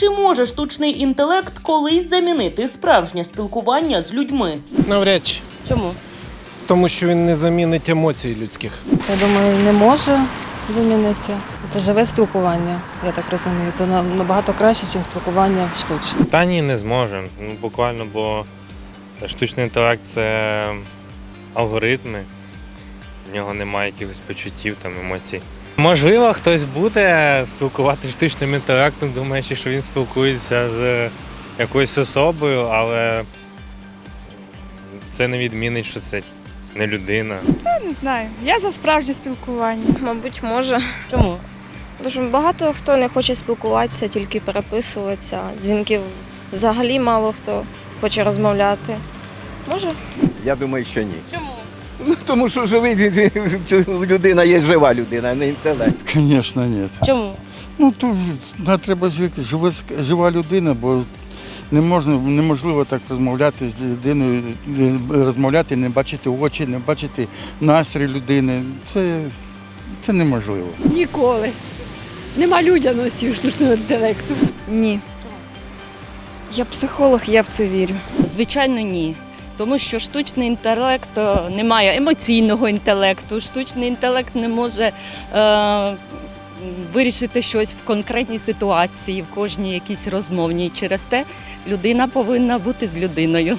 Чи може штучний інтелект колись замінити справжнє спілкування з людьми? Навряд чи. Чому? Тому що він не замінить емоцій людських. Я думаю, не може замінити. Це живе спілкування, я так розумію. То набагато краще, ніж спілкування штучне. Та ні, не зможемо. Ну, буквально, бо штучний інтелект це алгоритми, в нього немає якихось почуттів, там, емоцій. Можливо, хтось буде спілкуватися штучним інтелектом, думаючи, що він спілкується з якоюсь особою, але це не відмінить, що це не людина. Не знаю. Я за справжнє спілкування. Мабуть, може. Чому? Тому що багато хто не хоче спілкуватися, тільки переписуватися. Дзвінків взагалі мало хто хоче розмовляти. Може? Я думаю, що ні. Чому? Тому що живий людина є жива людина, а не інтелект. Звісно, ні. Чому? Ну то да, треба жи- жива, жива людина, бо не можна, неможливо так розмовляти з людиною, розмовляти, не бачити очі, не бачити настрій людини. Це, це неможливо. Ніколи. Нема людяності штучного інтелекту. Ні. Я психолог, я в це вірю. Звичайно, ні. Тому що штучний інтелект е, не має емоційного інтелекту, штучний інтелект не може е, вирішити щось в конкретній ситуації, в кожній якійсь розмовній. Через те людина повинна бути з людиною.